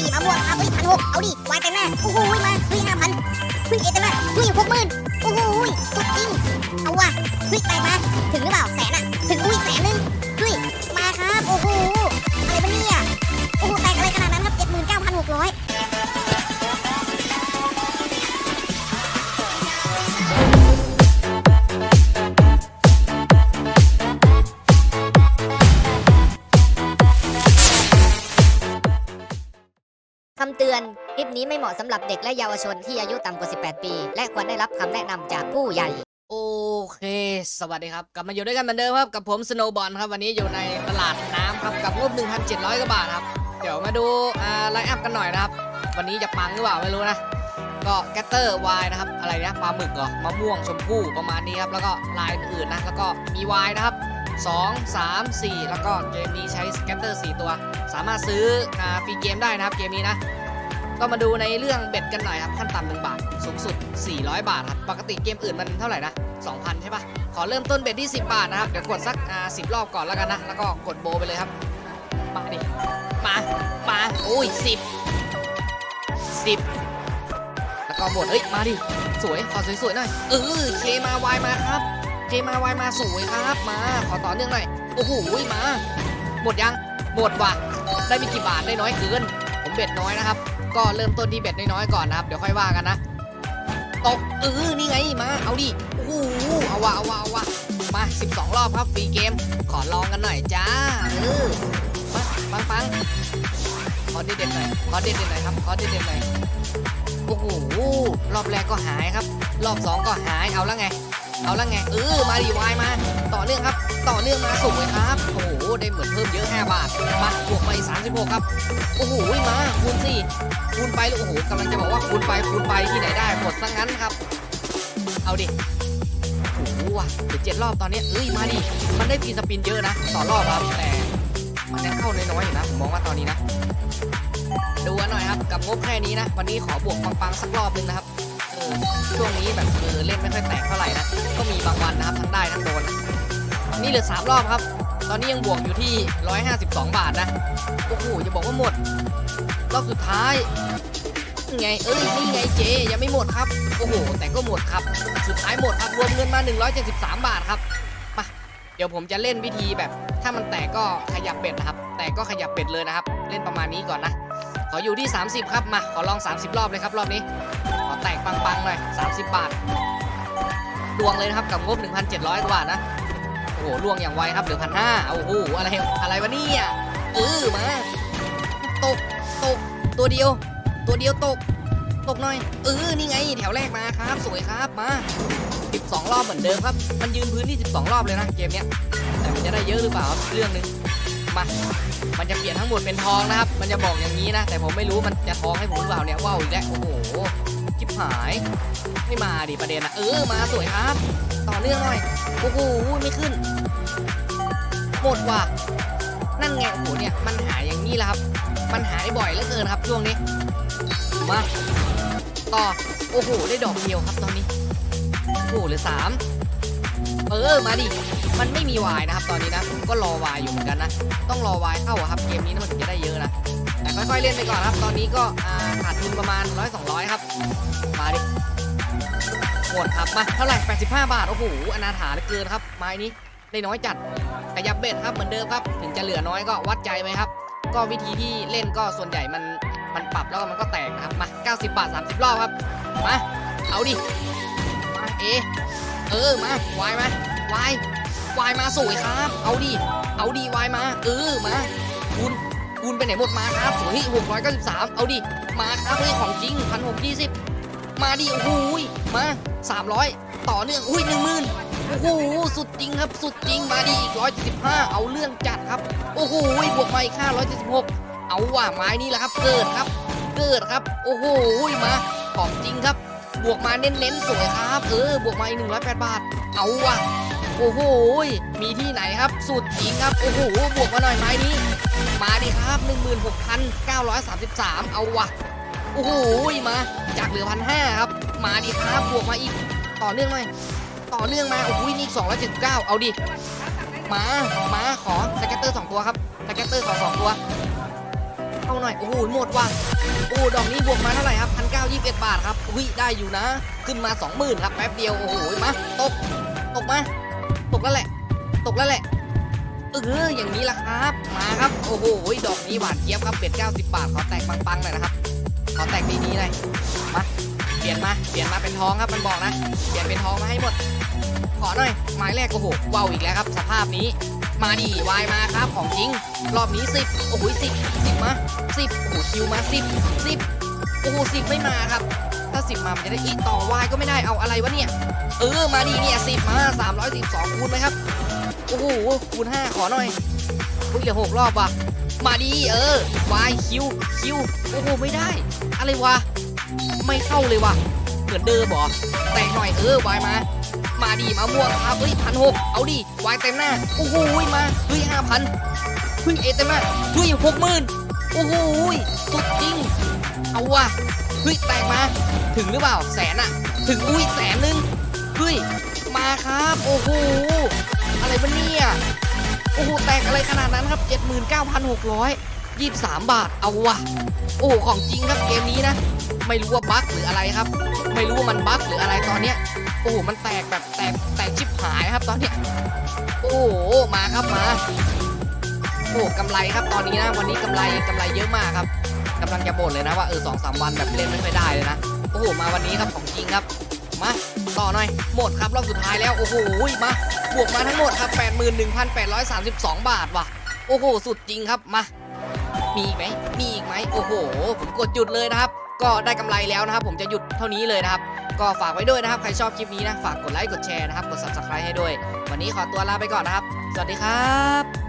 ดิมะม่วงครับเฮ้ยพันหกเอาดิวายเต็มหน้าโอ้โหมาเฮ้ยห้าพันเฮ้ยเอเต็มหน้าเฮ้ยหกหมื่นโอ้โหสุดจริงเอาว่ะเฮ้ยแตกมาถึงหรือเปล่าำเตือน คลิปนี้ไม่เหมาะสำหรับเด็กและเยาวชนที่อายุต่ำกว่า 18 ปี และควรได้รับคำแนะนำจากผู้ใหญ่ โอเค สวัสดีครับ กลับมาอยู่ด้วยกันเหมือนเดิมครับ กับผมสโนบอลครับ วันนี้อยู่ในตลาดน้ำครับ กับงบ 1,700กว่าบาทครับ เดี๋ยวมาดูอ่าไลน์อัพกันหน่อยนะครับ วันนี้จะปังหรือเปล่าไม่รู้นะ ก็แกตเตอร์วายนะครับ อะไรนะปลาหมึกเหรอ มะม่วงชมพู่ประมาณนี้ครับ แล้วก็ลายอื่นนะ แล้วก็มีวายนะครับ2 3 4 แล้วก็เกมนี้ใช้สแกตเตอร์ 4 ตัว สามารถซื้อฟรีเกมได้นะครับเกมนี้นะ ก็มาดูในเรื่องเบ็ดกันหน่อยครับขั้นต่ำหนึ่งบาท สูงสุด 400 บาทครับปกติเกมอื่นมันเท่าไหร่นะ 2,000 ใช่ปะขอเริ่มต้นเบ็ดที่ 10 บาทนะครับ เดี๋ยวกดสักอ่า10รอบก่อนแล้วกันนะ แล้วก็กดโบไปเลยครับ มาดิ มา มาโอ้ย 10 10 แล้วก็หมดเอ้ย มาดิ สวย ขอสวยๆหน่อย เออเคมาวายมาครับเคมาวายมาสวยครับ มา ขอต่อเนื่องหน่อย โอ้โห มา หมดยัง หมดว่ะ ได้ม่กี่บาทได้น้อยเกิน ผมเบ็ดน้อยนะครับ ก็เริ่มต้นที่เบ็ดน้อยๆก่อนนะครับ เดี๋ยวค่อยว่ากันนะ ตกเออนี่ไงมา เอาดิโอ้โหเอาวะเอาวะเอาวะมา 12 รอบครับฟรีเกม ขอลองกันหน่อยจ้าเออมาปังปังขอเด็ดๆหน่อยขอเด็ดๆหน่อยครับขอเด็ดๆหน่อยโอ้โหรอบแรกก็หายครับ รอบสองก็หายเอาแล้วไง เอาแล้วไงเออมาดีวายมา ต่อเนื่องครับ ต่อเนื่องมาสูงเลยครับ โอ้โห ได้เหมือนเพิ่มเยอะ 5 บาทมาบวกไป36 ครับ โอ้โหมาคูณสี่คูณไปโอ้โหกำลังจะบอกว่าคูณไปคูณไปที่ไหนได้หมดซะงั้นครับ เอาดิโอ้โหว่ะเดี๋ยวเจ็ดรอบตอนนี้เอ้ยมาดิมันได้ฟีสปินเยอะนะต่อรอบครับแต่มันยังเข้าน้อยๆอยู่นะผมมองว่าตอนนี้นะ ดูกันหน่อยครับกับงบแค่นี้นะ วันนี้ขอบวกปังๆสักรอบหนึงนะครับ ออช่วงนี้แบบเออเล่นไม่ค่อยแตกเท่าไหร่นะ ก็มีบางวันนะครับทั้งได้ทั้งโดนนี่เหลือสามรอบครับ ตอนนี้ยังบวกอยู่ที่ 152 บาทนะ โอ้โหจะบอกว่าหมด รอบสุดท้าย ไง เอ้ย นี่ไงเจ ยังไม่หมดครับ โอ้โห แต่ก็หมดครับ สุดท้ายหมดครับ รวมเงินมา 173 บาทครับมาเดี๋ยวผมจะเล่นวิธีแบบ ถ้ามันแตกก็ขยับเบ็ดนะครับ แตกก็ขยับเบ็ดเลยนะครับ เล่นประมาณนี้ก่อนนะ ขออยู่ที่ 30 ครับ มา ขอลอง 30 รอบเลยครับ รอบนี้ แตกปังๆหน่อย30 บาทดวงเลยนะครับกับงบ 1,700 กว่าบาทนะ โอ้โหล่วงอย่างไวครับเหลือพันห้าโอ้โหอะไรอะไรวะเนี่ยเออมาตกตกตัวเดียว ตัวเดียวตก ตกหน่อยเออนี่ไง แถวแรกมาครับ สวยครับมา 12 รอบเหมือนเดิมครับ มันยืนพื้นที่12 รอบเลยนะเกมเนี้ยแต่มันจะได้เยอะหรือเปล่าเรื่องหนึงมามันจะเปลี่ยนทั้งหมดเป็นทองนะครับ มันจะบอกอย่างนี้นะ แต่ผมไม่รู้มันจะทองให้ผมหรือเปล่าเนี่ยว้าวอีกแล้วโอ้โห หาย ไม่มาดิประเด็นนะเออมาสวยครับ ต่อเนื่องหน่อยโอ้โหไม่ขึ้น หมดว่ะนั่นไงโอ้โหเนี่ยมันหายอย่างนี้แหละครับ มันหายบ่อยเหลือเกินครับช่วงนี้ มาต่อโอ้โหได้ดอกเดียวครับตอนนี้โอ้โหเหลือสามเออมาดิ มันไม่มีวายนะครับ ตอนนี้นะผมก็รอวายอยู่เหมือนกันนะ ต้องรอวายเข้าครับเกมนี้นะมันถึงจะได้เยอะนะ แต่ค่อยๆเล่นไปก่อนครับ ตอนนี้ก็ขาดทุนประมาณร้อยสองร้อยครับ มาดิหมดครับ มาเท่าไหร่85 บาท โอ้โห อนาถาเหลือเกินครับ ไม้นี้ได้น้อยจัดขยับเบ็ดครับเหมือนเดิมครับ ถึงจะเหลือน้อยก็วัดใจไหมครับ ก็วิธีที่เล่นก็ส่วนใหญ่มันมันปรับแล้วมันก็แตกนะครับ มา 90 บาท 30 รอบครับ มา เอาดิ มาเอ เออ มาวายมาวายวายมาสวยครับ เอาดิ เอาดิวายมา เออ มาคูณ คูณไปไหนหมดมาครับสวย693เก้าสิบสามเอาดิ มาครับเฮ้ยของจริงพันหกยี่สิบมาดิ โอ้โหยมา300ต่อเนื่อง อุ้ยหนึ่งหมื่นโอ้โห สุดจริงครับ สุดจริง มาดิอีก175เจ็ดสิบห้าเอาเรื่องจัดครับ โอ้โห บวกมาอีก576เอาว่ะไม้นี้แหละครับ เกิดครับ เกิดครับ โอ้โห มา ของจริงครับ บวกมาเน้นๆสวยครับ เออ บวกมาอีก108บาท เอาว่ะโอ้โห มีที่ไหนครับ สุดจริงครับ โอ้โห บวกมาหน่อยไม้นี้ มาดิครับ 16,933 เอาวะโอ้โหมาจากเหลือพันห้าครับ มาดิครับบวกมาอีกต่อเนื่องหน่อยต่อเนื่องมาโอ้โหนี่สองร้อยเจ็ดสิบเก้าเอาดิมามาขอสแกตเตอร์สองตัวครับสแกตเตอร์ขอสองตัวเอาหน่อยโอ้โหหมดว่ะโอ้ดอกนี้บวกมาเท่าไหร่ครับพันเก้ายี่สิบเอ็ดบาทครับอุ้ยได้อยู่นะ ขึ้นมาสองหมื่นครับแป๊บเดียวโอ้โหมาตกตกมาตกแล้วแหละ ตกแล้วแหละ เอออย่างนี้ล่ะครับ มาครับ โอ้โหดอกนี้หวานเจี๊ยบครับเป็ด90 บาทขอแตกปังๆหน่อยนะครับ ขอแตกดีๆหน่อยมาเปลี่ยนมาเปลี่ยนมาเป็นทองครับมันบอกนะเปลี่ยนเป็นทองมาให้หมด ขอหน่อยหมายแรกโอ้โหว้าวอีกแล้วครับ สภาพนี้มาดีวายมาครับของจริง รอบนี้สิบโอ้โหสิบสิบมาสิบโอ้โหคิวมาสิบสิบโอ้โหสิบไม่มาครับ ถ้าสิบมามันจะได้อีกต่อวายก็ไม่ได้เอาอะไรวะเนี่ย เออมาดีเนี่ยสิบมาสามร้อยสิบสองคูณไหมครับ โอ้โหคูณห้าขอหน่อยอุ้ยเหลือหกรอบว่ะ มาดีเออวายคิวคิวโอ้โหไม่ได้ อะไรวะ ไม่เข้าเลยว่ะ เหมือนเดิมเหรอแตกหน่อยเออวายมา มาดีมาม่วงครับเฮ้ยพันหกเอาดิวายเต็มหน้า โอ้โหมาเฮ้ยห้าพันเฮ้ยเอเต็มหน้าเฮ้ยหกหมื่นโอ้โหสุดจริง เอาว่ะเฮ้ยแตกมา ถึงหรือเปล่าแสนอะถึงอุ้ยแสนหนึ่ง เฮ้ย มาครับ โอ้โห อะไรวะเนี่ย โอ้โห แตกอะไรขนาดนั้นครับ 79,623 บาท เอาวะ โอ้โหของจริงครับเกมนี้นะ ไม่รู้ว่าบั๊กหรืออะไรครับ ไม่รู้ว่ามันบั๊กหรืออะไรตอนเนี้ย โอ้โห มันแตกแบบแตกแตกชิบหายครับตอนเนี้ย โอ้โห มาครับมา โอ้กำไรครับตอนนี้นะ วันนี้กำไรกำไรเยอะมากครับกำลังจะบ่นเลยนะว่าเออสองสามวันแบบเล่นไม่ค่อยได้เลยนะ โอ้โห มาวันนี้ครับของจริงครับ มาต่อหน่อยหมดครับรอบสุดท้ายแล้วโอ้โหมาบวกมาทั้งหมดครับ 81,832 บาทว่ะ โอ้โห สุดจริงครับมา มีอีกไหมมีอีกไหมโอ้โห ผมกดหยุดเลยนะครับ ก็ได้กำไรแล้วนะครับ ผมจะหยุดเท่านี้เลยนะครับ ก็ฝากไว้ด้วยนะครับ ใครชอบคลิปนี้นะ ฝากกดไลค์กดแชร์นะครับ กด subscribe ให้ด้วย วันนี้ขอตัวลาไปก่อนนะครับ สวัสดีครับ